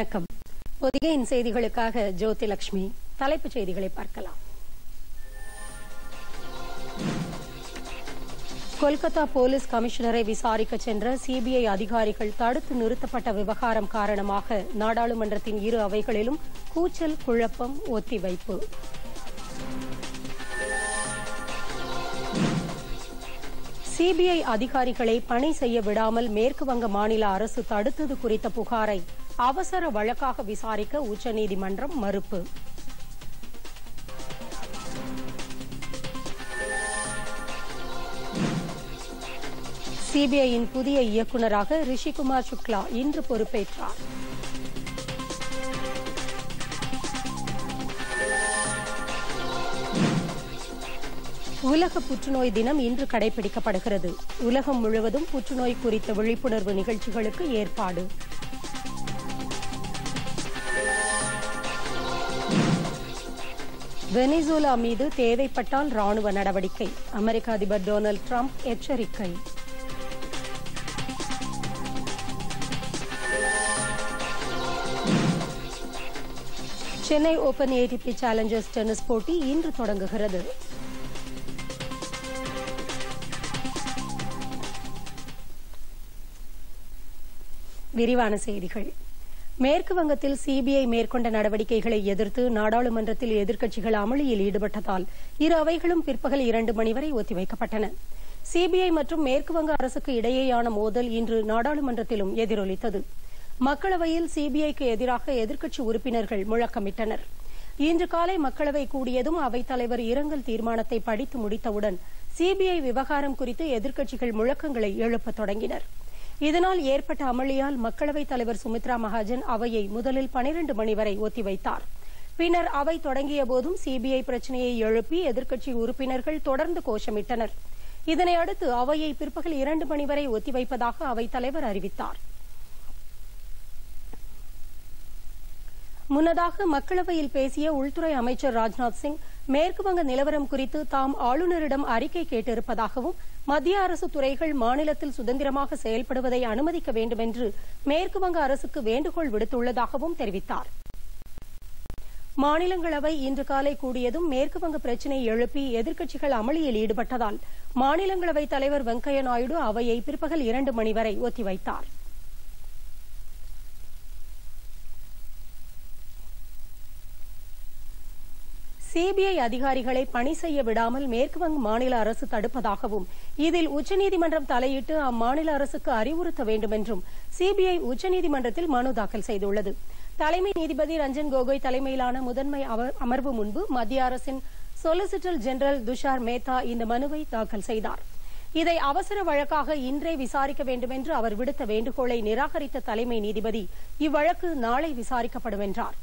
வணக்கம். பொதிகையின் செய்திகளுக்காக ஜோதி லட்சுமி தலைப்புச் செய்திகளை பார்க்கலாம். கொல்கத்தா போலீஸ் கமிஷனரை விசாரிக்க சென்ற சிபிஐ அதிகாரிகள் தடுத்து நிறுத்தப்பட்ட விவகாரம் காரணமாக நாடாளுமன்றத்தின் இரு அவைகளிலும் கூச்சல் குழப்பம் ஒத்திவைப்பு சிபிஐ அதிகாரிகளை பணி செய்ய விடாமல் மேற்குவங்க மாநில அரசு தடுத்தது குறித்த புகாரை அவசர வழக்காக விசாரிக்க உச்சநீதிமன்றம் மறுப்பு. சிபிஐயின் புதிய இயக்குநராக ரிஷிகுமார் சுக்லா இன்று பொறுப்பேற்றார். உலக புற்றுநோய் தினம் இன்று கடைபிடிக்கப்படுகிறது. உலகம் முழுவதும் புற்றுநோய் குறித்த விழிப்புணர்வு நிகழ்ச்சிகளுக்கு ஏற்பாடு. வெனிசுலா மீது தேவைப்பட்டால் ராணுவ நடவடிக்கை. அமெரிக்க அதிபர் டொனால்டு டிரம்ப் எச்சரிக்கை. Chennai open ATP challengers tennis போட்டி இன்று தொடங்குகிறது. விரிவான செய்திகள். மேற்கு வங்கத்தில் சிபிஐ மேற்கொண்ட நடவடிக்கைகளை எதிர்த்து நாடாளுமன்றத்தில் எதிர்க்கட்சிகள் அமளியில் ஈடுபட்டதால் இரு அவைகளும் பிற்பகல் இரண்டு மணி வரை ஒத்திவைக்கப்பட்டன. சிபிஐ மற்றும் மேற்கு வங்க அரசுக்கு இடையேயான மோதல் இன்று நாடாளுமன்றத்திலும் எதிரொலித்தது. மக்களவையில் சிபிஐக்கு எதிராக எதிர்க்கட்சி உறுப்பினர்கள் முழக்கமிட்டனர். இன்று காலை மக்களவை கூடியதும் அவைத்தலைவர் இரங்கல் தீர்மானத்தை படித்து முடித்தவுடன் சிபிஐ விவகாரம் குறித்து எதிர்க்கட்சிகள் முழக்கங்களை எழுப்பத் தொடங்கினர். இதனால் ஏற்பட்ட அமளியால் மக்களவைத் தலைவர் சுமித்ரா மகாஜன் அவையை முதலில் பனிரண்டு மணி வரை ஒத்திவைத்தார். பின்னர் அவை தொடங்கிய போதும் சிபிஐ பிரச்சினையை எழுப்பி எதிர்க்கட்சி உறுப்பினர்கள் தொடர்ந்து கோஷமிட்டனர். இதனையடுத்து அவையை பிற்பகல் இரண்டு மணி வரை ஒத்திவைப்பதாக அவைத்தலைவர் அறிவித்தார். முன்னதாக மக்களவையில் பேசிய உள்துறை அமைச்சர் ராஜ்நாத் சிங் மேற்குவங்க நிலவரம் குறித்து தாம் ஆளுநரிடம் அறிக்கை கேட்டிருப்பதாகவும் மத்திய அரசு துறைகள் மாநிலத்தில் சுதந்திரமாக செயல்படுவதை அனுமதிக்க வேண்டும் என்று மேற்குவங்க அரசுக்கு வேண்டுகோள் விடுத்துள்ளதாகவும் தெரிவித்தார். மாநிலங்களவை இன்று காலை கூடியதும் மேற்குவங்க பிரச்சினை எழுப்பி எதிர்க்கட்சிகள் அமளியில் ஈடுபட்டதால் மாநிலங்களவைத் தலைவர் வெங்கையா நாயுடு அவையை பிற்பகல் இரண்டு மணி வரை ஒத்திவைத்தாா் சிபிஐ அதிகாரிகளை பணி செய்ய விடாமல் மேற்குவங்க மாநில அரசு தடுப்பதாகவும் இதில் உச்சநீதிமன்றம் தலையிட்டு அம்மாநில அரசுக்கு அறிவுறுத்த வேண்டும் என்றும் சிபிஐ உச்சநீதிமன்றத்தில் மனு தாக்கல் செய்துள்ளது. தலைமை நீதிபதி ரஞ்சன் கோகோய் தலைமையிலான முதன்மை அமர்வு முன்பு மத்திய அரசின் சொலிசிட்டர் ஜெனரல் துஷார் மேத்தா இந்த மனுவை தாக்கல் செய்தார். இதை அவசர வழக்காக இன்றே விசாரிக்க வேண்டும் என்று அவர் விடுத்த வேண்டுகோளை நிராகரித்த தலைமை நீதிபதி இவ்வழக்கு நாளை விசாரிக்கப்படும் என்றாா்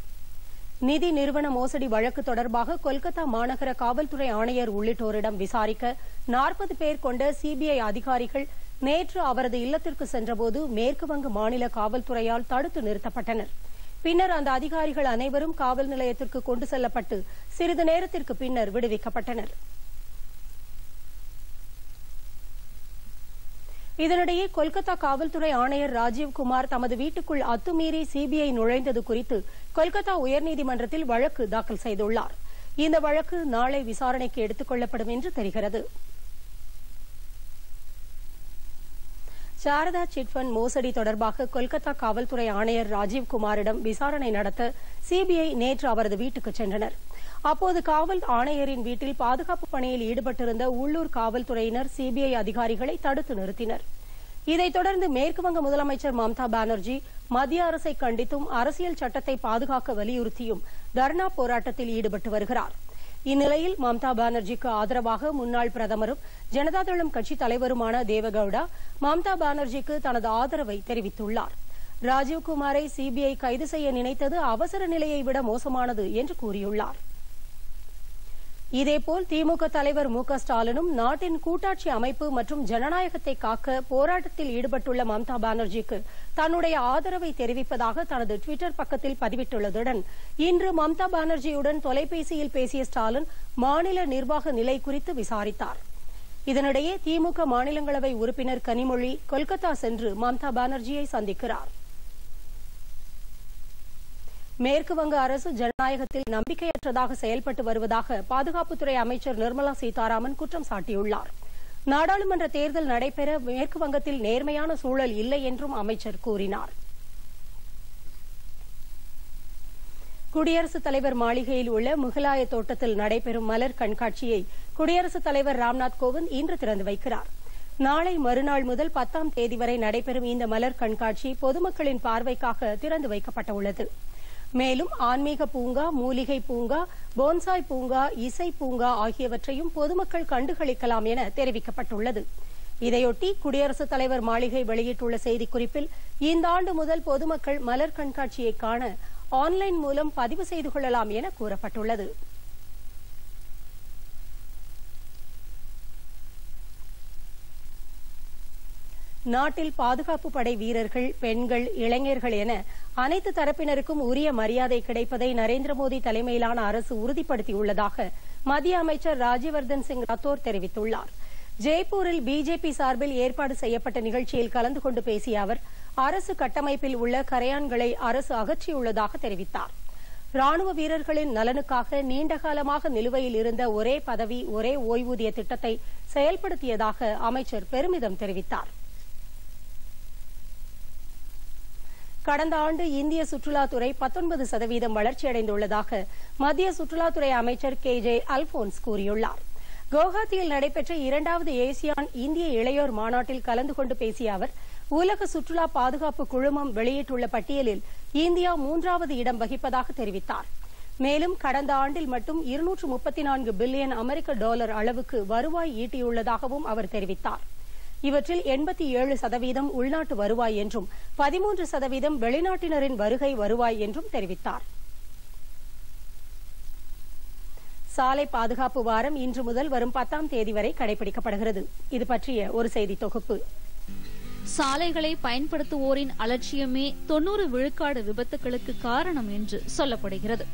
நிதி நிறுவன மோசடி வழக்கு தொடர்பாக கொல்கத்தா மாநகர காவல்துறை ஆணையர் உள்ளிட்டோரிடம் விசாரிக்க நாற்பது பேர் கொண்ட சிபிஐ அதிகாரிகள் நேற்று அவரது இல்லத்திற்கு சென்றபோது மேற்குவங்க மாநில காவல்துறையால் தடுத்து நிறுத்தப்பட்டனர். பின்னர் அந்த அதிகாரிகள் அனைவரும் காவல் நிலையத்திற்கு கொண்டு செல்லப்பட்டு சிறிது நேரத்திற்கு பின்னர் விடுவிக்கப்பட்டனர். இதனிடையே கொல்கத்தா காவல்துறை ஆணையர் ராஜீவ்குமார் தமது வீட்டுக்குள் அத்துமீறி சிபிஐ நுழைந்தது குறித்து கொல்கத்தா உயர்நீதிமன்றத்தில் வழக்கு தாக்கல் செய்துள்ளார். இந்த வழக்கு நாளை விசாரணைக்கு எடுத்துக் கொள்ளப்படும் என்று தெரிகிறது. சாரதா சிட்பண்ட் மோசடி தொடர்பாக கொல்கத்தா காவல்துறை ஆணையர் ராஜீவ்குமாரிடம் விசாரணை நடத்த சிபிஐ நேற்று அவரது வீட்டுக்கு சென்றனர். அப்போது காவல் ஆணையரின் வீட்டில் பாதுகாப்பு பணியில் ஈடுபட்டிருந்த உள்ளூர் காவல்துறையினர் சிபிஐ அதிகாரிகளை தடுத்து நிறுத்தினர். இதைத் தொடர்ந்து மேற்குவங்க முதலமைச்சர் மம்தா பானர்ஜி மத்திய அரசை கண்டித்தும் அரசியல் சட்டத்தை பாதுகாக்க வலியுறுத்தியும் தர்ணா போராட்டத்தில் ஈடுபட்டு வருகிறார். இந்நிலையில் மம்தா பானர்ஜிக்கு ஆதரவாக முன்னாள் பிரதமரும் ஜனதாதளம் கட்சித் தலைவருமான தேவகவுடா மம்தா பானர்ஜிக்கு தனது ஆதரவை தெரிவித்துள்ளார். ராஜீவ்குமாரை சிபிஐ கைது செய்ய நினைத்தது அவசர நிலையை விட மோசமானது என்று கூறியுள்ளார். இதேபோல் திமுக தலைவர் மு க ஸ்டாலினும் நாட்டின் கூட்டாட்சி அமைப்பு மற்றும் ஜனநாயகத்தை காக்க போராட்டத்தில் ஈடுபட்டுள்ள மம்தா பானர்ஜிக்கு தன்னுடைய ஆதரவை தெரிவிப்பதாக தனது டுவிட்டர் பக்கத்தில் பதிவிட்டுள்ளதுடன் இன்று மம்தா பானர்ஜியுடன் தொலைபேசியில் பேசிய ஸ்டாலின் மாநில நிர்வாக நிலை குறித்து விசாரித்தார். இதனிடையே திமுக மாநிலங்களவை உறுப்பினர் கனிமொழி கொல்கத்தா சென்று மம்தா பானர்ஜியை சந்திக்கிறார். மேற்கு வங்க அரசு ஜனநாயகத்தில் நம்பிக்கையற்றதாக செயல்பட்டு வருவதாக பாதுகாப்புத்துறை அமைச்சர் நிர்மலா சீதாராமன் குற்றம் சாட்டியுள்ளார். நாடாளுமன்ற தேர்தல் நடைபெற மேற்கு வங்கத்தில் நேர்மையான சூழல் இல்லை என்றும் அமைச்சர் கூறினார். குடியரசுத் தலைவர் மாளிகையில் உள்ள முகலாய தோட்டத்தில் நடைபெறும் மலர் கண்காட்சியை குடியரசுத் தலைவர் ராம்நாத் கோவிந்த் இன்று திறந்து வைக்கிறார். நாளை மறுநாள் முதல் பத்தாம் தேதி வரை நடைபெறும் இந்த மலர் கண்காட்சி பொதுமக்களின் பார்வைக்காக திறந்து வைக்கப்பட்டுள்ளது மேலும் ஆன்மீக பூங்கா மூலிகை பூங்கா போன்சாய் பூங்கா இசை பூங்கா ஆகியவற்றையும் பொதுமக்கள் கண்டுகளிக்கலாம் என தெரிவிக்கப்பட்டுள்ளது. இதையொட்டி குடியரசுத் தலைவர் மாளிகை வெளியிட்டுள்ள செய்திக்குறிப்பில் இந்த ஆண்டு முதல் பொதுமக்கள் மலர் கண்காட்சியை காண ஆன்லைன் மூலம் பதிவு செய்து கொள்ளலாம் என கூறப்பட்டுள்ளது. நாட்டில் பாதுகாப்பு படை வீரர்கள் பெண்கள் இளைஞர்கள் என அனைத்து தரப்பினருக்கும் உரிய மரியாதை கிடைப்பதை நரேந்திர மோடி தலைமையிலான அரசு உறுதிப்படுத்தியுள்ளதாக மத்திய அமைச்சர் ராஜ்யவர்தன் சிங் ரத்தோர் தெரிவித்துள்ளார். ஜெய்ப்பூரில் பிஜேபி சார்பில் ஏற்பாடு செய்யப்பட்ட நிகழ்ச்சியில் கலந்து கொண்டு பேசிய அவர் அரசு கட்டமைப்பில் உள்ள கரையான்களை அரசு அகற்றியுள்ளதாக தெரிவித்தார். ராணுவ வீரர்களின் நலனுக்காக நீண்டகாலமாக நிலுவையில் இருந்த ஒரே பதவி ஒரே ஓய்வூதிய திட்டத்தை செயல்படுத்தியதாக அமைச்சர் பெருமிதம் தெரிவித்தார். கடந்த ஆண்டு இந்திய சுற்றுலாத்துறை பத்தொன்பது சதவீதம் வளர்ச்சியடைந்துள்ளதாக மத்திய சுற்றுலாத்துறை அமைச்சர் கே ஜே அல்போன்ஸ் கூறியுள்ளார். குவஹாத்தியில் நடைபெற்ற இரண்டாவது ஏசியான் இந்திய இளையோர் மாநாட்டில் கலந்து கொண்டு பேசிய அவர் உலக சுற்றுலா பாதுகாப்பு குழுமம் வெளியிட்டுள்ள பட்டியலில் இந்தியா மூன்றாவது இடம் வகிப்பதாக தெரிவித்தார். மேலும் கடந்த ஆண்டில் மட்டும் இருநூற்று முப்பத்தி நான்கு பில்லியன் அமெரிக்க டாலர் அளவுக்கு வருவாய் ஈட்டியுள்ளதாகவும் அவர் தெரிவித்தார். இவற்றில் எண்பத்தி ஏழு சதவீதம் உள்நாட்டு வருவாய் என்றும் பதிமூன்று சதவீதம் வெளிநாட்டினரின் வருகை வருவாய் என்றும் தெரிவித்தார். சாலை பாதுகாப்பு வாரம் இன்று முதல் வரும் பத்தாம் தேதி வரை கடைபிடிக்கப்படுகிறது. இது பற்றிய ஒரு செய்தி தொகுப்பு. சாலைகளை பயன்படுத்துவோரின் அலட்சியமே தொன்னூறு விழுக்காடு விபத்துகளுக்கு காரணம் என்று சொல்லப்படுகிறது.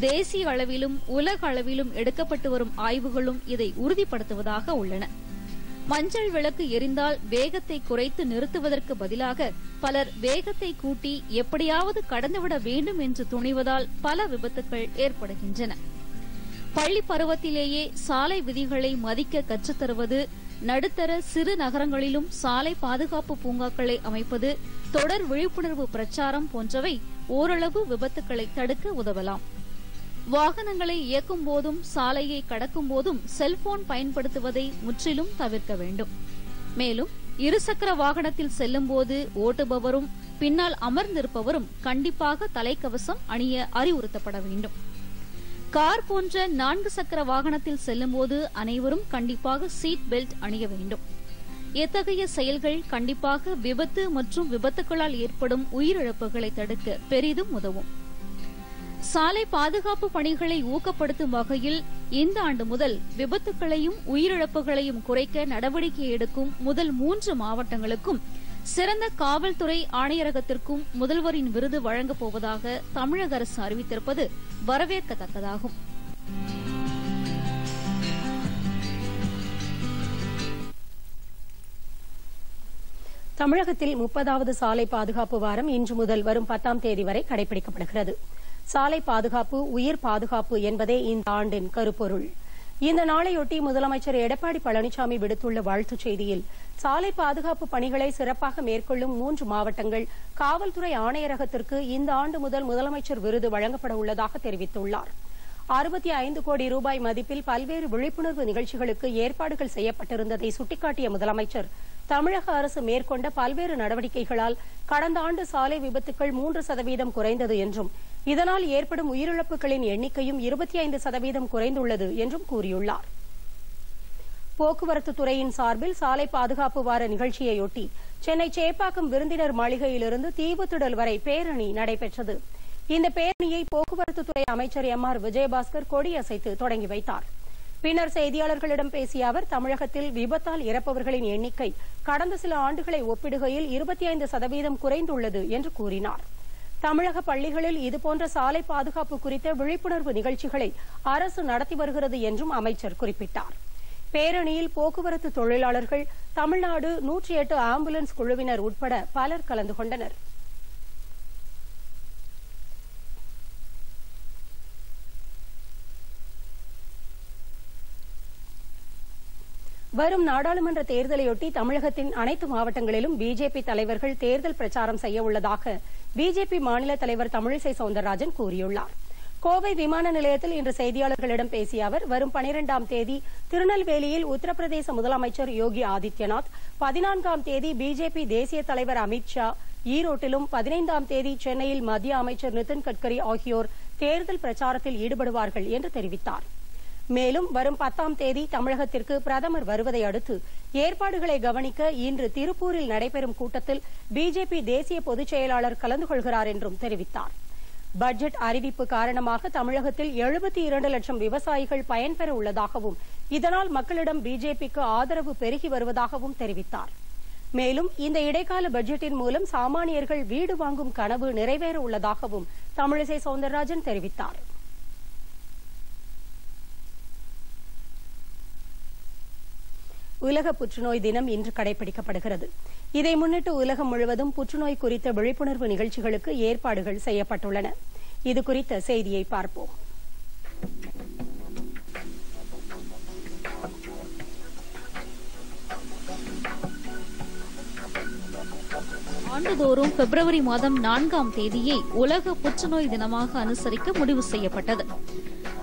தேசிய அளவிலும் உலக அளவிலும் எடுக்கப்பட்டு வரும் ஆய்வுகளும் இதை உறுதிப்படுத்துவதாக உள்ளன. மஞ்சள் விளக்கு எரிந்தால் வேகத்தை குறைத்து நிறுத்துவதற்கு பதிலாக பலர் வேகத்தை கூட்டி எப்படியாவது கடந்துவிட வேண்டும் என்று துணிவதால் பல விபத்துகள் ஏற்படுகின்றன. பள்ளி பருவத்திலேயே சாலை விதிகளை மதிக்க கற்றுத்தருவது நடுத்தர சிறு நகரங்களிலும் சாலை பாதுகாப்பு பூங்காக்களை அமைப்பது தொடர் விழிப்புணர்வு பிரச்சாரம் போன்றவை ஓரளவு விபத்துக்களை தடுக்க உதவலாம். வாகனங்களை இயக்கும் போதும் சாலையை கடக்கும் போதும் செல்போன் பயன்படுத்துவதை முற்றிலும் தவிர்க்க வேண்டும். மேலும் இருசக்கர வாகனத்தில் செல்லும்போது ஓட்டுபவரும் பின்னால் அமர்ந்திருப்பவரும் கண்டிப்பாக தலைக்கவசம் அணிய அறிவுறுத்தப்பட வேண்டும். கார் போன்ற நான்கு சக்கர வாகனத்தில் செல்லும்போது அனைவரும் கண்டிப்பாக சீட் பெல்ட் அணிய வேண்டும். இத்தகைய செயல்கள் கண்டிப்பாக விபத்து மற்றும் விபத்துகளால் ஏற்படும் உயிரிழப்புகளை தடுக்க பெரிதும் உதவும். சாலை பாதுகாப்பு பணிகளை ஊக்கப்படுத்தும் வகையில் இந்த ஆண்டு முதல் விபத்துகளையும் உயிரிழப்புகளையும் குறைக்க நடவடிக்கை எடுக்கும் முதல் மூன்று மாவட்டங்களுக்கும் சிறந்த காவல்துறை ஆணையரகத்திற்கும் முதல்வரின் விருது வழங்கப் போவதாக தமிழக அரசு அறிவித்திருப்பது வரவேற்கத்தக்கதாகும். தமிழகத்தில் முப்பதாவது சாலை பாதுகாப்பு வாரம் இன்று முதல் வரும் பத்தாம் தேதி வரை கடைபிடிக்கப்படுகிறது. சாலை பாதுகாப்பு உயிர் பாதுகாப்பு என்பதே இந்த ஆண்டின் கருப்பொருள். இந்த நாளையொட்டி முதலமைச்சர் எடப்பாடி பழனிசாமி விடுத்துள்ள வாழ்த்துச் செய்தியில் சாலை பாதுகாப்பு பணிகளை சிறப்பாக மேற்கொள்ளும் மூன்று மாவட்டங்கள் காவல்துறை ஆணையரகத்திற்கு இந்த ஆண்டு முதல் முதலமைச்சர் விருது வழங்கப்பட உள்ளதாக தெரிவித்துள்ளார். அறுபத்தி ஐந்து கோடி ரூபாய் மதிப்பில் பல்வேறு விழிப்புணர்வு நிகழ்ச்சிகளுக்கு ஏற்பாடுகள் செய்யப்பட்டிருந்ததை சுட்டிக்காட்டிய முதலமைச்சர் தமிழக அரசு மேற்கொண்ட பல்வேறு நடவடிக்கைகளால் கடந்த ஆண்டு சாலை விபத்துக்கள் மூன்று சதவீதம் குறைந்தது என்றும் இதனால் ஏற்படும் உயிரிழப்புகளின் எண்ணிக்கையும் இருபத்தி ஐந்து சதவீதம் குறைந்துள்ளது என்றும் கூறியுள்ளார். போக்குவரத்து துறையின் சார்பில் சாலை பாதுகாப்பு வார நிகழ்ச்சியையொட்டி சென்னை சேப்பாக்கம் விருந்தினர் மாளிகையிலிருந்து தீவுத்திடல் வரை பேரணி நடைபெற்றது. இந்த பேரணியை போக்குவரத்துத்துறை அமைச்சர் எம் ஆர் விஜயபாஸ்கர் கொடியசைத்து தொடங்கி வைத்தார். பின்னர் செய்தியாளர்களிடம் பேசிய அவர் தமிழகத்தில் விபத்தால் இறப்பவர்களின் எண்ணிக்கை கடந்த சில ஆண்டுகளை ஒப்பிடுகையில் இருபத்தி ஐந்து சதவீதம் குறைந்துள்ளது என்று கூறினார். தமிழக பள்ளிகளில் இதுபோன்ற சாலை பாதுகாப்பு குறித்த விழிப்புணர்வு நிகழ்ச்சிகளை அரசு நடத்தி வருகிறது என்றும் அமைச்சர் குறிப்பிட்டார். பேரணியில் போக்குவரத்து தொழிலாளர்கள் தமிழ்நாடு நூற்றி எட்டு ஆம்புலன்ஸ் குழுவினர் உட்பட பலர் கலந்து கொண்டனர். வரும் நாடாளுமன்ற தேர்தலையொட்டி தமிழகத்தின் அனைத்து மாவட்டங்களிலும் பிஜேபி தலைவர்கள் தேர்தல் பிரச்சாரம் செய்ய உள்ளதாக பிஜேபி மாநில தலைவர் தமிழிசை சவுந்தரராஜன் கூறியுள்ளார். கோவை விமான நிலையத்தில் இன்று செய்தியாளர்களிடம் பேசிய அவர் வரும் பனிரெண்டாம் தேதி திருநெல்வேலியில் உத்தரப்பிரதேச முதலமைச்சர் யோகி ஆதித்யநாத் பதினான்காம் தேதி பிஜேபி தேசிய தலைவர் அமித் ஷா ஈரோட்டிலும் பதினைந்தாம் தேதி சென்னையில் மத்திய அமைச்சர் நிதின் கட்கரி ஆகியோர் தேர்தல் பிரச்சாரத்தில் ஈடுபடுவார்கள் என்று தெரிவித்தார். மேலும் வரும் பத்தாம் தேதி தமிழகத்திற்கு பிரதமர் வருவதை அடுத்து ஏற்பாடுகளை கவனிக்க இன்று திருப்பூரில் நடைபெறும் கூட்டத்தில் பிஜேபி தேசிய பொதுச் செயலாளர் கலந்து கொள்கிறார் என்றும் தெரிவித்தார். பட்ஜெட் அறிவிப்பு காரணமாக தமிழகத்தில் எழுபத்தி இரண்டு லட்சம் விவசாயிகள் பயன்பெற உள்ளதாகவும் இதனால் மக்களிடம் பிஜேபிக்கு ஆதரவு பெருகி வருவதாகவும் தெரிவித்தார். மேலும் இந்த இடைக்கால பட்ஜெட்டின் மூலம் சாமானியர்கள் வீடு வாங்கும் கனவு நிறைவேற உள்ளதாகவும் தமிழிசை சவுந்தரராஜன் தெரிவித்தார். உலக புற்றுநோய் தினம் இன்று கடைபிடிக்கப்படுகிறது. இதை முன்னிட்டு உலகம் முழுவதும் புற்றுநோய் குறித்த விழிப்புணர்வு நிகழ்ச்சிகளுக்கு ஏற்பாடுகள் செய்யப்பட்டுள்ளன. இது குறித்த செய்தியை பார்ப்போம். ஆண்டுதோறும் பிப்ரவரி மாதம் நான்காம் தேதியை உலக புற்றுநோய் தினமாக அனுசரிக்க முடிவு செய்யப்பட்டது.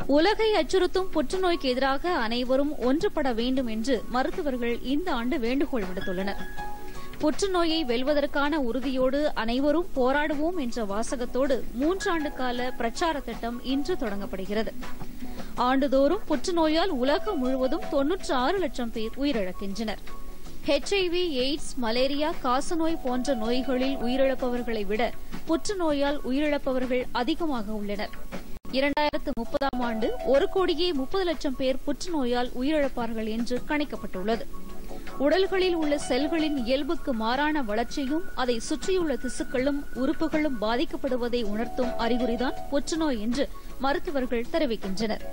உலகை அச்சுறுத்தும் புற்றுநோய்க்கு எதிராக அனைவரும் ஒன்றுபட வேண்டும் என்று மருத்துவர்கள் இந்த ஆண்டு வேண்டுகோள் விடுத்துள்ளனர். புற்றுநோயை வெல்வதற்கான உறுதியோடு அனைவரும் போராடுவோம் என்ற வாசகத்தோடு மூன்றாண்டு கால பிரச்சார திட்டம் இன்று தொடங்கப்படுகிறது. ஆண்டுதோறும் புற்றுநோயால் உலகம் முழுவதும் தொன்னூற்று ஆறு லட்சம் பேர் உயிரிழக்கின்றனர். ஹெச்ஐவி எய்ட்ஸ் மலேரியா காசநோய் போன்ற நோய்களில் உயிரிழப்பவர்களை விட புற்றுநோயால் உயிரிழப்பவர்கள் அதிகமாக உள்ளனர். இரண்டாயிரத்து முப்பதாம் ஆண்டு ஒரு கோடியே முப்பது லட்சம் பேர் புற்றுநோயால் உயிரிழப்பார்கள் என்று கணிக்கப்பட்டுள்ளது. உடல்களில் உள்ள செல்களின் இயல்புக்கு மாறான வளர்ச்சியும் அதை சுற்றியுள்ள திசுக்களும் உறுப்புகளும் பாதிக்கப்படுவதை உணர்த்தும் அறிகுறிதான் புற்றுநோய் என்று மருத்துவர்கள் தெரிவிக்கின்றனர்.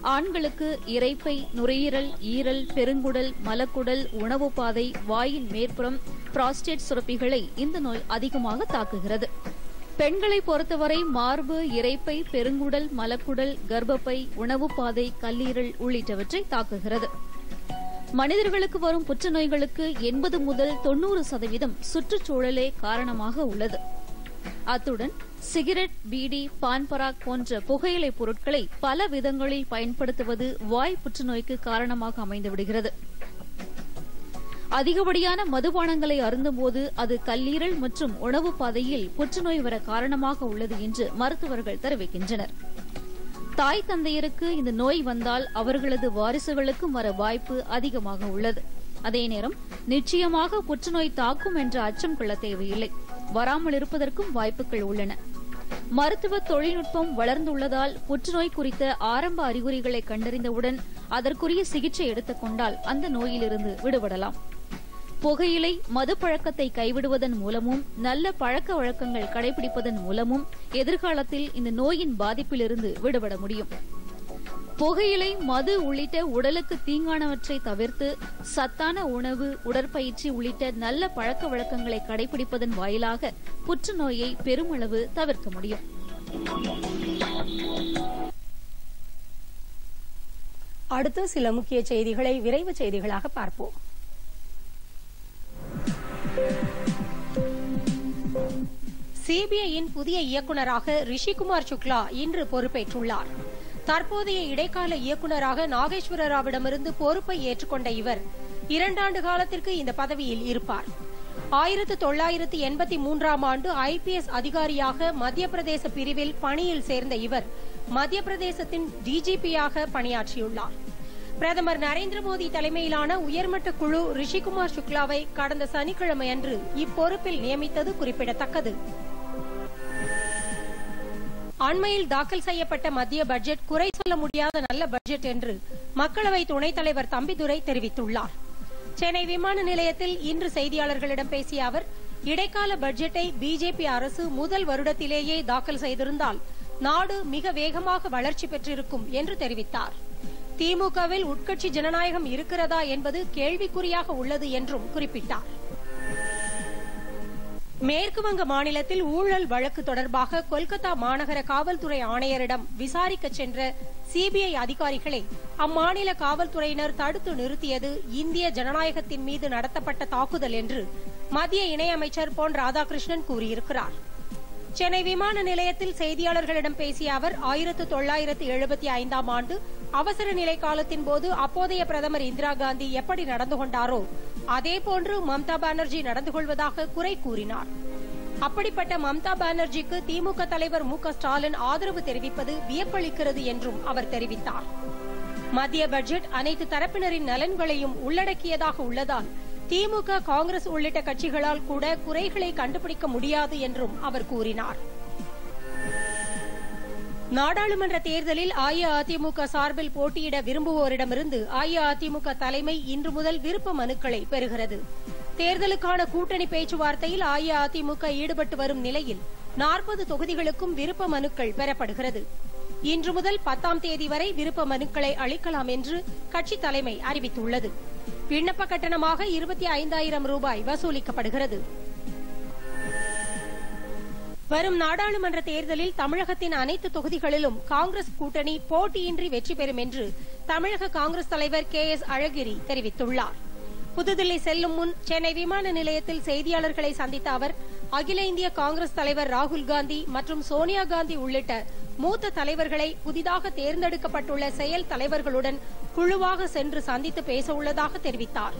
ஆண்களுக்கு இரைப்பை நுரையீரல் ஈரல் பெருங்குடல் மலக்குடல் உணவு பாதை வாயின் மேற்புறம் புராஸ்டேட் சுரப்பிகளை இந்த நோய் அதிகமாக தாக்குகிறது. பெண்களை பொறுத்தவரை மார்பு இரைப்பை பெருங்குடல் மலக்குடல் கர்ப்பப்பை உணவுப்பாதை பாதை கல்லீரல் உள்ளிட்டவற்றை தாக்குகிறது. மனிதர்களுக்கு வரும் புற்றுநோய்களுக்கு எண்பது முதல் தொன்னூறு சதவீதம் சுற்றுச்சூழலே காரணமாக உள்ளது. அத்துடன் சிகரெட் பீடி பான்பராக் போன்ற புகையிலை பொருட்களை பல விதங்களில் பயன்படுத்துவது வாய் புற்றுநோய்க்கு காரணமாக அமைந்துவிடுகிறது அதிகப்படியான மதுபானங்களை அருந்தும்போது அது கல்லீரல் மற்றும் உணவு பாதையில் புற்றுநோய் வர காரணமாக உள்ளது என்று மருத்துவர்கள் தெரிவிக்கின்றனர். தாய் தந்தையருக்கு இந்த நோய் வந்தால் அவர்களது வாரிசுகளுக்கும் வர வாய்ப்பு அதிகமாக உள்ளது. அதே நேரம் நிச்சயமாக புற்றுநோய் தாக்கும் என்ற அச்சம் கொள்ள தேவையில்லை. வராமல் இருப்பதற்கும் வாய்ப்புகள் உள்ளன. மருத்துவ தொழில்நுட்பம் வளர்ந்துள்ளதால் புற்றுநோய் குறித்த ஆரம்ப அறிகுறிகளை கண்டறிந்தவுடன் அதற்குரிய சிகிச்சை எடுத்துக்கொண்டால் அந்த நோயிலிருந்து விடுபடலாம். புகையிலை மது பழக்கத்தை கைவிடுவதன் மூலமும் நல்ல பழக்க வழக்கங்கள் கடைபிடிப்பதன் மூலமும் எதிர்காலத்தில் இந்த நோயின் பாதிப்பிலிருந்து விடுபட முடியும். புகையிலை மது உள்ளிட்ட உடலுக்கு தீங்கானவற்றை தவிர்த்து சத்தான உணவு உடற்பயிற்சி உள்ளிட்ட நல்ல பழக்க வழக்கங்களை கடைபிடிப்பதன் வாயிலாக புற்றுநோயை பெருமளவு தவிர்க்க முடியும். அடுத்து சில முக்கிய செய்திகளை விரைவு செய்திகளாக பார்ப்போம். சிபிஐயின் புதிய இயக்குநராக ரிஷிகுமார் சுக்லா இன்று பொறுப்பேற்றுள்ளார். தற்போதைய இடைக்கால இயக்குநராக நாகேஸ்வர ராவிடமிருந்து பொறுப்பை ஏற்றுக்கொண்ட இவர் இரண்டாண்டு காலத்திற்கு இந்த பதவியில் இருப்பார். ஆயிரத்து தொள்ளாயிரத்து எண்பத்தி மூன்றாம் ஆண்டு ஐபிஎஸ் அதிகாரியாக மத்திய பிரதேச பிரிவில் பணியில் சேர்ந்த இவர் மத்திய பிரதேசத்தின் டிஜிபியாக பணியாற்றியுள்ளார். பிரதமர் நரேந்திர மோடி தலைமையிலான உயர்மட்ட குழு ரிஷிகுமார் சுக்லாவை கடந்த சனிக்கிழமையன்று இப்பொறுப்பில் நியமித்தது குறிப்பிடத்தக்கது. அண்மையில் தாக்கல் செய்யப்பட்ட மத்திய பட்ஜெட் குறை சொல்ல முடியாத நல்ல பட்ஜெட் என்று மக்களவை துணைத் தலைவர் தம்பிதுரை தெரிவித்துள்ளார். சென்னை விமான நிலையத்தில் இன்று செய்தியாளர்களிடம் பேசிய அவர் இடைக்கால பட்ஜெட்டை பிஜேபி அரசு முதல் வருடத்திலேயே தாக்கல் செய்திருந்தால் நாடு மிக வேகமாக வளர்ச்சி பெற்றிருக்கும் என்று தெரிவித்தார். திமுகவில் உட்கட்சி ஜனநாயகம் இருக்கிறதா என்பது கேள்விக்குறியாக உள்ளது என்றும் குறிப்பிட்டார். மேற்குவங்க மாநிலத்தில் ஊழல் வழக்கு தொடர்பாக கொல்கத்தா மாநகர காவல்துறை ஆணையரிடம் விசாரிக்க சென்ற சிபிஐ அதிகாரிகளை அம்மாநில காவல்துறையினர் தடுத்து நிறுத்தியது இந்திய ஜனநாயகத்தின் மீது நடத்தப்பட்ட தாக்குதல் என்று மத்திய இணையமைச்சர் பொன் ராதாகிருஷ்ணன் கூறியிருக்கிறார். சென்னை விமான நிலையத்தில் செய்தியாளர்களிடம் பேசிய அவர் ஆயிரத்து தொள்ளாயிரத்து எழுபத்தி ஐந்தாம் ஆண்டு அவசர நிலை காலத்தின் போது அப்போதைய பிரதமர் இந்திரா காந்தி எப்படி நடந்து கொண்டாரோ அதேபோன்று மம்தா பானர்ஜி நடந்து கொள்வதாக குறை கூறினார். அப்படிப்பட்ட மம்தா பானர்ஜிக்கு திமுக தலைவர் மு க ஸ்டாலின் ஆதரவு தெரிவிப்பது வியப்பளிக்கிறது என்றும் அவர் தெரிவித்தார். மத்திய பட்ஜெட் அனைத்து தரப்பினரின் நலன்களையும் உள்ளடக்கியதாக உள்ளதால் திமுக காங்கிரஸ் உள்ளிட்ட கட்சிகளால் கூட குறைகளை கண்டுபிடிக்க முடியாது என்றும் அவர் கூறினார். நாடாளுமன்ற தேர்தலில் அஇஅதிமுக சார்பில் போட்டியிட விரும்புவோரிடமிருந்து அஇஅதிமுக தலைமை இன்று முதல் விருப்ப மனுக்களை பெறுகிறது. தேர்தலுக்கான கூட்டணி பேச்சுவார்த்தையில் அஇஅதிமுக ஈடுபட்டு வரும் நிலையில் நாற்பது தொகுதிகளுக்கும் விருப்ப மனுக்கள் பெறப்படுகிறது. இன்று முதல் பத்தாம் தேதி வரை விருப்ப மனுக்களை அளிக்கலாம் என்று கட்சித் தலைமை அறிவித்துள்ளது. விண்ணப்ப கட்டணமாக இருபத்தி ஐந்தாயிரம் ரூபாய் வசூலிக்கப்படுகிறது. வரும் நாடாளுமன்ற தேர்தலில் தமிழகத்தின் அனைத்து தொகுதிகளிலும் காங்கிரஸ் கூட்டணி போட்டியின்றி வெற்றி பெறும் என்று தமிழக காங்கிரஸ் தலைவர் கே எஸ் அழகிரி தெரிவித்துள்ளார். புதுதில்லி செல்லும் முன் சென்னை விமான நிலையத்தில் செய்தியாளர்களை சந்தித்த அவர் அகில இந்திய காங்கிரஸ் தலைவர் ராகுல் காந்தி மற்றும் சோனியா காந்தி உள்ளிட்ட மூத்த தலைவர்களை புதிதாக தேர்ந்தெடுக்கப்பட்டுள்ள செயல் தலைவர்களுடன் குழுவாக சென்று சந்தித்து பேச உள்ளதாக தெரிவித்தார்.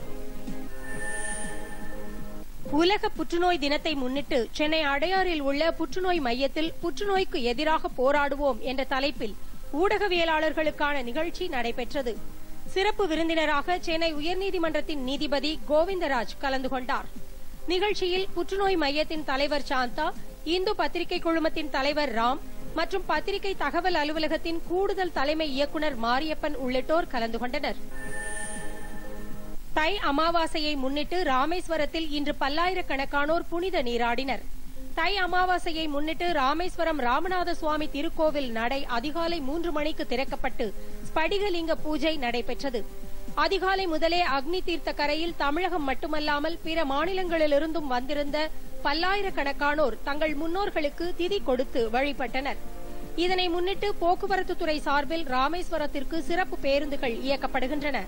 உலக புற்றுநோய் தினத்தை முன்னிட்டு சென்னை அடையாறில் உள்ள புற்றுநோய் மையத்தில் புற்றுநோய்க்கு எதிராக போராடுவோம் என்ற தலைப்பில் ஊடகவியலாளர்களுக்கான நிகழ்ச்சி நடைபெற்றது. சிறப்பு விருந்தினராக சென்னை உயர்நீதிமன்றத்தின் நீதிபதி கோவிந்தராஜ் கலந்து கொண்டார். நிகழ்ச்சியில் புற்றுநோய் மையத்தின் தலைவர் சாந்தா இந்து பத்திரிகை குழுமத்தின் தலைவர் ராம் மற்றும் பத்திரிகை தகவல் அலுவலகத்தின் கூடுதல் தலைமை இயக்குநர் மாரியப்பன் உள்ளிட்டோர் கலந்து கொண்டனர். தை அமாவாசையை முன்னிட்டு ராமேஸ்வரத்தில் இன்று பல்லாயிரக்கணக்கானோர் புனித நீராடினர். தை அமாவாசையை முன்னிட்டு ராமேஸ்வரம் ராமநாத சுவாமி திருக்கோவில் நடை அதிகாலை மூன்று மணிக்கு திறக்கப்பட்டு ஸ்படிகலிங்க பூஜை நடைபெற்றது. அதிகாலை முதலே அக்னி தீர்த்த கரையில் தமிழகம் மட்டுமல்லாமல் பிற மாநிலங்களிலிருந்தும் வந்திருந்த பல்லாயிரக்கணக்கானோர் தங்கள் முன்னோர்களுக்கு திதி கொடுத்து வழிபட்டனர். இதனை முன்னிட்டு போக்குவரத்து துறை சார்பில் ராமேஸ்வரத்திற்கு சிறப்பு பேருந்துகள் இயக்கப்படுகின்றன.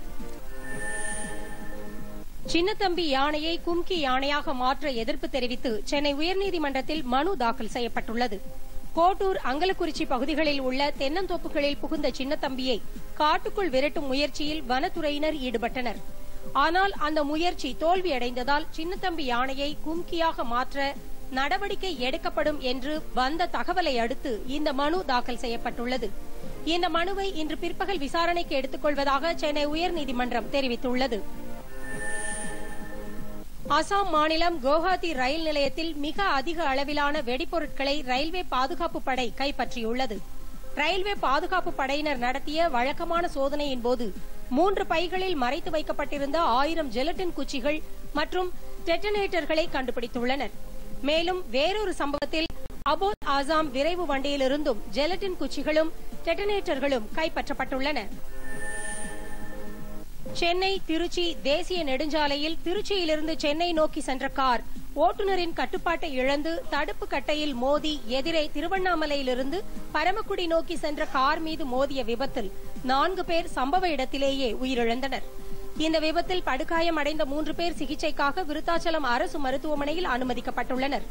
சின்னத்தம்பி யானையை கும்கி யானையாக மாற்ற எதிர்ப்பு தெரிவித்து சென்னை உயர்நீதிமன்றத்தில் மனு தாக்கல் செய்யப்பட்டுள்ளது. கோட்டூர் அங்கலக்குறிச்சி பகுதிகளில் உள்ள தென்னந்தோப்புகளில் புகுந்த சின்னத்தம்பியை காட்டுக்குள் விரட்டும் முயற்சியில் வனத்துறையினர் ஈடுபட்டனர். ஆனால் அந்த முயற்சி தோல்வியடைந்ததால் சின்னத்தம்பி யானையை கும்கியாக மாற்ற நடவடிக்கை எடுக்கப்படும் என்று வந்த தகவலை அடுத்து இந்த மனு தாக்கல் செய்யப்பட்டுள்ளது. இந்த மனுவை இன்று பிற்பகல் விசாரணைக்கு எடுத்துக் கொள்வதாக சென்னை உயர்நீதிமன்றம் தெரிவித்துள்ளது. அசாம் மாநிலம் குவஹாத்தி ரயில் நிலையத்தில் மிக அதிக அளவிலான வெடிப்பொருட்களை ரயில்வே பாதுகாப்பு படை கைப்பற்றியுள்ளது. ரயில்வே பாதுகாப்பு படையினர் நடத்திய வழக்கமான சோதனையின் போது மூன்று பைகளில் மறைத்து வைக்கப்பட்டிருந்த ஆயிரம் ஜெலட்டின் குச்சிகள் மற்றும் டெட்டனேட்டர்களை கண்டுபிடித்துள்ளனர். மேலும் வேறொரு சம்பவத்தில் அபோத் ஆசாம் விரைவு வண்டியிலிருந்தும் ஜெலட்டின் குச்சிகளும் டெட்டனேட்டர்களும் கைப்பற்றப்பட்டுள்ளன. சென்னை திருச்சி தேசிய நெடுஞ்சாலையில் திருச்சியிலிருந்து சென்னை நோக்கி சென்ற கார் ஓட்டுநரின் கட்டுப்பாட்டை இழந்து தடுப்பு கட்டையில் மோதி எதிரே திருவண்ணாமலையிலிருந்து பரமக்குடி நோக்கி சென்ற கார் மீது மோதிய விபத்தில் நான்கு பேர் சம்பவ இடத்திலேயே உயிரிழந்தனர். இந்த விபத்தில் படுகாயம் அடைந்த மூன்று பேர் சிகிச்சைக்காக விருத்தாச்சலம் அரசு மருத்துவமனையில் அனுமதிக்கப்பட்டுள்ளனர்.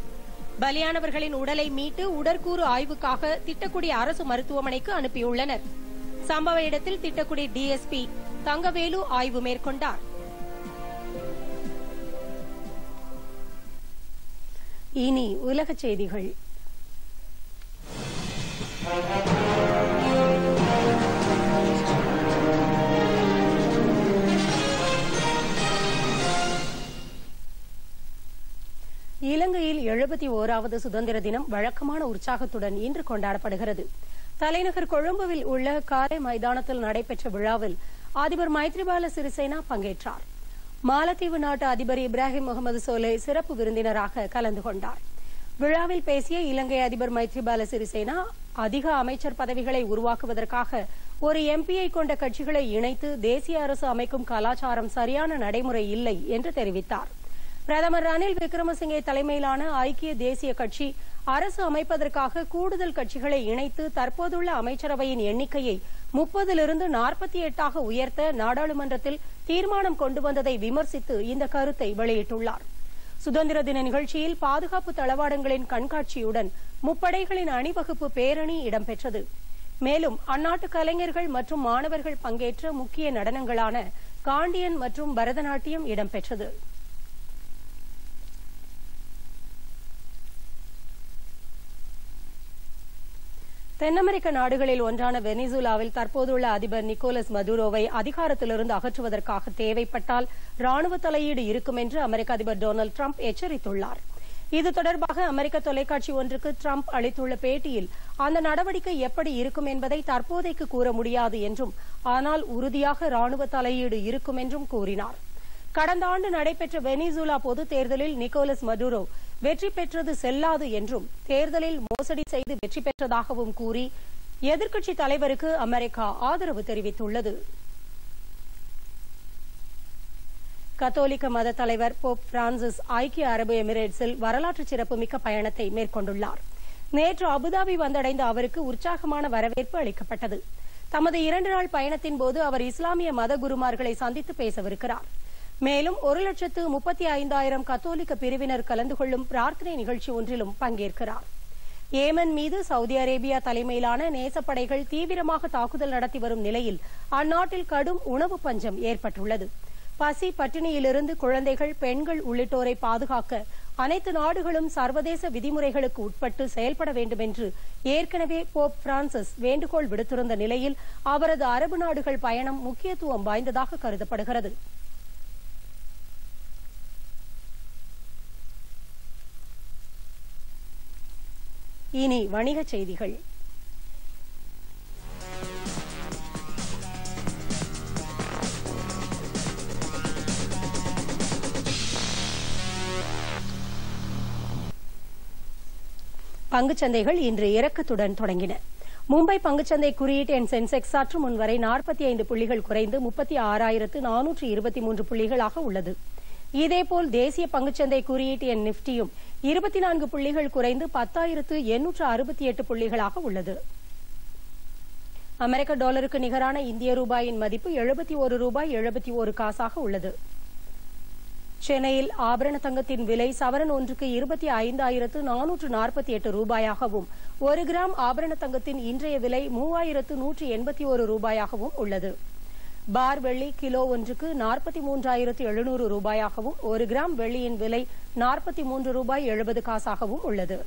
பலியானவர்களின் உடலை மீட்டு உடற்கூறு ஆய்வுக்காக திட்டக்குடி அரசு மருத்துவமனைக்கு அனுப்பியுள்ளனர். சம்பவ இடத்தில் திட்டக்குடி டிஎஸ்பி தங்கவேலு ஆய்வு மேற்கொண்டார். இனி உலக செய்திகள். இலங்கையில் எழுபத்தி ஓராவது சுதந்திர தினம் வழக்கமான உற்சாகத்துடன் இன்று கொண்டாடப்படுகிறது. தலைநகர் கொழும்புவில் உள்ள காரை மைதானத்தில் நடைபெற்ற விழாவில் அதிபர் மைத்ரிபால சிறிசேனா பங்கேற்றார். மாலத்தீவு நாட்டு அதிபர் இப்ராஹிம் முகமது சோலே சிறப்பு விருந்தினராக கலந்து கொண்டார். விழாவில் பேசிய இலங்கை அதிபர் மைத்ரிபால சிறிசேனா அதிக அமைச்சர் பதவிகளை உருவாக்குவதற்காக ஒரு எம்பியை கொண்ட கட்சிகளை இணைத்து தேசிய அரசு அமைக்கும் கலாச்சாரம் சரியான நடைமுறை இல்லை என்று தெரிவித்தார். பிரதமர் ரணில் விக்ரமசிங்கே தலைமையிலான ஐக்கிய தேசிய கட்சி அரசு அமைப்பதற்காக கூடுதல் கட்சிகளை இணைத்து தற்போதுள்ள அமைச்சரவையின் எண்ணிக்கையை முப்பதிலிருந்து நாற்பத்தி எட்டாக உயர்த்த நாடாளுமன்றத்தில் தீர்மானம் கொண்டு வந்ததை விமர்சித்து இந்த கருத்தை வெளியிட்டுள்ளார். சுதந்திர தின நிகழ்ச்சியில் பாதுகாப்பு தளவாடங்களின் கண்காட்சியுடன் முப்படைகளின் அணிவகுப்பு பேரணி இடம்பெற்றது. மேலும் அந்நாட்டு கலைஞர்கள் மற்றும் மாணவர்கள் பங்கேற்ற முக்கிய நடனங்களான காண்டியன் மற்றும் பரதநாட்டியம் இடம்பெற்றது. தென் அமெரிக்க நாடுகளில் ஒன்றான வெனிசுலாவில் தற்போதுள்ள அதிபர் நிக்கோலஸ் மதுரோவை அதிகாரத்திலிருந்து அகற்றுவதற்காக தேவைப்பட்டால் ராணுவ தலையீடு இருக்கும் என்று அமெரிக்க அதிபர் டொனால்டு டிரம்ப் எச்சரித்துள்ளார். இது தொடர்பாக அமெரிக்க தொலைக்காட்சி ஒன்றுக்கு டிரம்ப் அளித்துள்ள பேட்டியில் அந்த நடவடிக்கை எப்படி இருக்கும் என்பதை தற்போதைக்கு கூற முடியாது என்றும் ஆனால் உறுதியாக ராணுவ தலையீடு இருக்கும் என்றும் கூறினார். கடந்த ஆண்டு நடைபெற்ற வெனிசுலா பொதுத் தேர்தலில் நிக்கோலஸ் மதுரோ வெற்றி பெற்றது செல்லாது என்றும் தேர்தலில் மோசடி செய்து வெற்றி பெற்றதாகவும் கூறி எதிர்க்கட்சித் தலைவருக்கு அமெரிக்கா ஆதரவு தெரிவித்துள்ளது. கத்தோலிக்க மத தலைவர் போப் பிரான்சிஸ் ஐக்கிய அரபு எமிரேட்ஸில் வரலாற்று சிறப்புமிக்க பயணத்தை மேற்கொண்டுள்ளார். நேற்று அபுதாபி வந்தடைந்த அவருக்கு உற்சாகமான வரவேற்பு அளிக்கப்பட்டது. தமது இரண்டு நாள் பயணத்தின் போது அவர் இஸ்லாமிய மத குருமார்களை சந்தித்து பேசவிருக்கிறார். மேலும் ஒரு லட்சத்து முப்பத்தி ஐந்தாயிரம் கத்தோலிக்க பிரிவினர் கலந்து கொள்ளும் பிரார்த்தனை நிகழ்ச்சி ஒன்றிலும் பங்கேற்கிறார். ஏமன் மீது சவுதி அரேபியா தலைமையிலான நேசப்படைகள் தீவிரமாக தாக்குதல் நடத்தி வரும் நிலையில் அந்நாட்டில் கடும் உணவு பஞ்சம் ஏற்பட்டுள்ளது. பசி பட்டினியிலிருந்து குழந்தைகள் பெண்கள் உள்ளிட்டோரை பாதுகாக்க அனைத்து நாடுகளும் சர்வதேச விதிமுறைகளுக்கு உட்பட்டு செயல்பட வேண்டும் என்று ஏற்கனவே போப் பிரான்சிஸ் வேண்டுகோள் விடுத்திருந்த நிலையில் அவரது அரபு நாடுகள் பயணம் முக்கியத்துவம் வாய்ந்ததாக கருதப்படுகிறது. இனி வணிகச் செய்திகள். பங்குச்சந்தைகள் இன்று இறக்கத்துடன் தொடங்கின. மும்பை பங்குச்சந்தை குறியீட்டு எண் சென்செக்ஸ் சற்று முன்வரை நாற்பத்தி ஐந்து புள்ளிகள் குறைந்து முப்பத்தி ஆறாயிரத்து நானூற்று இருபத்தி மூன்று புள்ளிகளாக உள்ளது. இதேபோல் தேசிய பங்குச்சந்தை குறியீட்டு எண் நிப்டியும் இருபத்தி நான்கு புள்ளிகள் குறைந்து பத்தாயிரத்து எண்ணூற்று அறுபத்தி எட்டு புள்ளிகளாக உள்ளது. அமெரிக்க டாலருக்கு நிகரான இந்திய ரூபாயின் மதிப்பு எழுபத்தி ஒரு ரூபாய் எழுபத்தி ஒரு காசாக உள்ளது. சென்னையில் ஆபரண தங்கத்தின் விலை சவரன் ஒன்றுக்கு இருபத்தி ஐந்தாயிரத்து நானூற்று நாற்பத்தி எட்டு ரூபாயாகவும் ஒரு கிராம் ஆபரண தங்கத்தின் இன்றைய விலை மூவாயிரத்து நூற்றி எண்பத்தி ஒரு ரூபாயாகவும் உள்ளது. பார் வெள்ளி கிலோ ஒன்றுக்கு நாற்பத்தி மூன்றாயிரத்து எழுநூறு ரூபாயாகவும் ஒரு கிராம் வெள்ளியின் விலை நாற்பத்தி மூன்று ரூபாய் எழுபது காசாகவும் உள்ளது.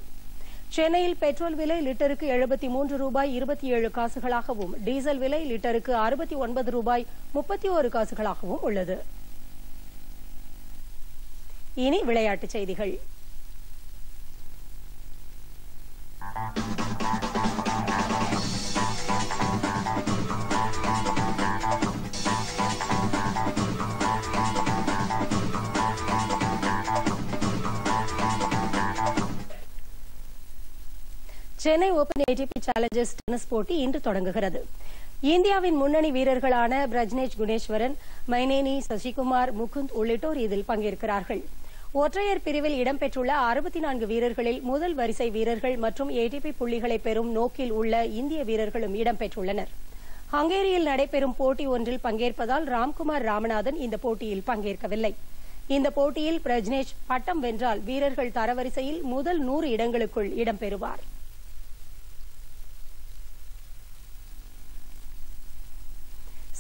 சென்னையில் பெட்ரோல் விலை லிட்டருக்கு எழுபத்தி மூன்று ரூபாய் இருபத்தி ஏழு காசுகளாகவும் டீசல் விலை லிட்டருக்கு அறுபத்தி ஒன்பது ரூபாய் முப்பத்தி ஒரு காசுகளாகவும் உள்ளது. இனி விளையாட்டுச் செய்திகள். Chennai open ATP challengers tennis போட்டி இன்று தொடங்குகிறது. இந்தியாவின் முன்னணி வீரர்களான பிரஜ்னேஷ் குணேஸ்வரன் மைனேனி சசிகுமார் முகுந்த் உள்ளிட்டோர் இதில் பங்கேற்கிறார்கள். ஒற்றையர் பிரிவில் இடம்பெற்றுள்ள அறுபத்தி நான்கு வீரர்களில் முதல் வரிசை வீரர்கள் மற்றும் ஏடிபி புள்ளிகளை பெறும் நோக்கில் உள்ள இந்திய வீரர்களும் இடம்பெற்றுள்ளனர். ஹங்கேரியில் நடைபெறும் போட்டி ஒன்றில் பங்கேற்பதால் ராம்குமார் ராமநாதன் இந்த போட்டியில் பங்கேற்கவில்லை. இந்த போட்டியில் பிரஜ்னேஷ் பட்டம் வென்றால் வீரர்கள் தரவரிசையில் முதல் நூறு இடங்களுக்குள் இடம்பெறுவார்.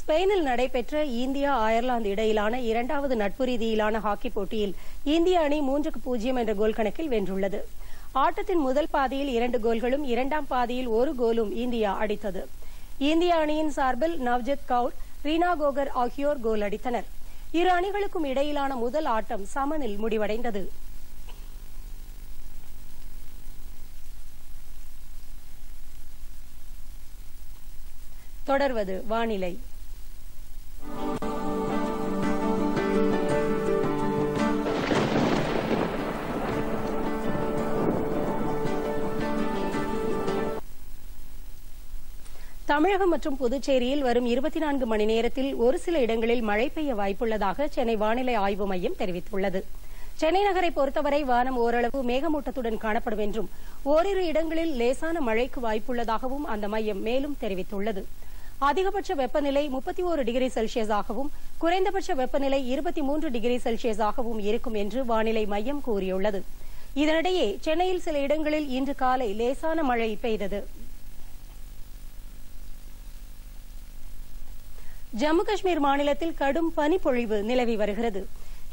ஸ்பெயினில் நடைபெற்ற இந்தியா அயர்லாந்து இடையிலான இரண்டாவது நட்பு ரீதியிலான ஹாக்கி போட்டியில் இந்திய அணி மூன்றுக்கு பூஜ்ஜியம் என்ற கோல் கணக்கில் வென்றுள்ளது. ஆட்டத்தின் முதல் பாதியில் இரண்டு கோல்களும் இரண்டாம் பாதியில் ஒரு கோலும் இந்தியா அடித்தது. இந்திய அணியின் சார்பில் நவ்ஜித் கவுர் ரீனா கோகர் ஆகியோர் கோல் அடித்தனர். இரு அணிகளுக்கும் இடையிலான முதல் ஆட்டம் சமனில் முடிவடைந்தது. தொடர்வது வானிலை. தமிழகம் மற்றும் புதுச்சேரியில் வரும் இருபத்தி நான்கு மணி நேரத்தில் ஒரு சில இடங்களில் மழை பெய்ய வாய்ப்புள்ளதாக சென்னை வானிலை ஆய்வு மையம் தெரிவித்துள்ளது. சென்னை நகரை பொறுத்தவரை வானம் ஓரளவு மேகமூட்டத்துடன் காணப்படும் என்றும் ஓரிரு இடங்களில் லேசான மழைக்கு வாய்ப்புள்ளதாகவும் அந்த மையம் மேலும் தெரிவித்துள்ளது. அதிகபட்ச வெப்பநிலை முப்பத்தி ஒரு டிகிரி செல்சியஸாகவும் குறைந்தபட்ச வெப்பநிலை இருபத்தி மூன்று டிகிரி செல்சியஸாகவும் இருக்கும் என்று வானிலை மையம் கூறியுள்ளது. இதனிடையே சென்னையில் சில இடங்களில் இன்று காலை லேசான மழை பெய்தது. ஜம்மு காஷ்மீர் மாநிலத்தில் கடும் பனிப்பொழிவு நிலவி வருகிறது.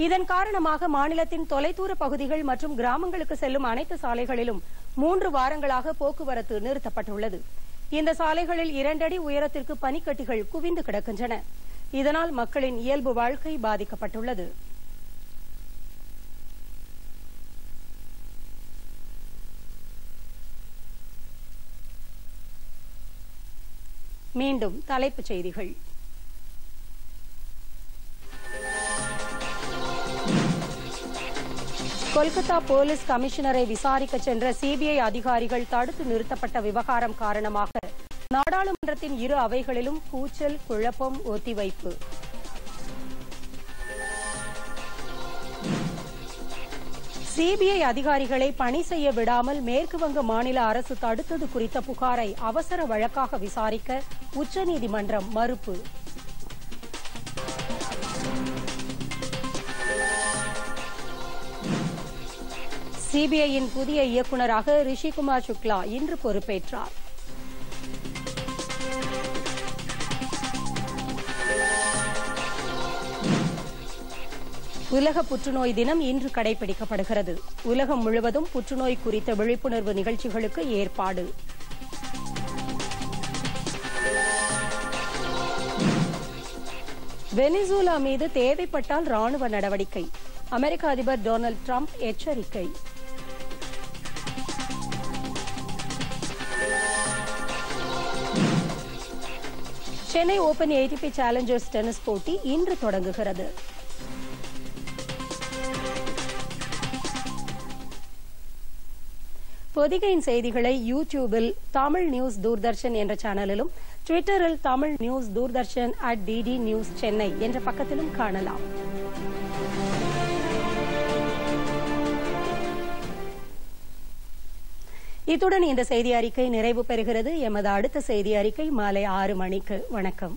இதன் காரணமாக மாநிலத்தின் தொலைதூர பகுதிகள் மற்றும் கிராமங்களுக்கு செல்லும் அனைத்து சாலைகளிலும் மூன்று வாரங்களாக போக்குவரத்து நிறுத்தப்பட்டுள்ளது. இந்த சாலைகளில் இரண்டடி உயரத்திற்கு பனிக்கட்டிகள் குவிந்து கிடக்கின்றன. இதனால் மக்களின் இயல்பு வாழ்க்கை பாதிக்கப்பட்டுள்ளது. மீண்டும் தலைப்புச் செய்திகள். கொல்கத்தா போலீஸ் கமிஷனரை விசாரிக்க சென்ற சிபிஐ அதிகாரிகள் தடுத்து நிறுத்தப்பட்ட விவகாரம் காரணமாக நாடாளுமன்றத்தின் இரு அவைகளிலும் கூச்சல் குழப்பம் ஒத்திவைப்பு. சிபிஐ அதிகாரிகளை பணி செய்ய விடாமல் மேற்குவங்க மாநில அரசு தடுத்தது குறித்த புகாரை அவசர வழக்காக விசாரிக்க உச்சநீதிமன்றம் மறுப்பு. சிபிஐயின் புதிய இயக்குநராக ரிஷிகுமார் சுக்லா இன்று பொறுப்பேற்றார். உலக புற்றுநோய் தினம் இன்று கடைபிடிக்கப்படுகிறது. உலகம் முழுவதும் புற்றுநோய் குறித்த விழிப்புணர்வு நிகழ்ச்சிகளுக்கு ஏற்பாடு. வெனிசூலா மீது தேவைப்பட்டால் ராணுவ நடவடிக்கை. அமெரிக்க அதிபர் டொனால்டு டிரம்ப் எச்சரிக்கை. Chennai open ATP challengers tennis போட்டி இன்று தொடங்குகிறது. பொதிகையின் செய்திகளை யூடியூபில் தமிழ் நியூஸ் தூர்தர்ஷன் என்ற சேனலிலும் ட்விட்டரில் Tamil news Doordarshan at DD news Chennai என்ற பக்கத்திலும் காணலாம். இத்துடன் இந்த செய்தி அறிக்கை நிறைவு பெறுகிறது. எமது அடுத்த செய்தி அறிக்கை மாலை ஆறு மணிக்கு. வணக்கம்.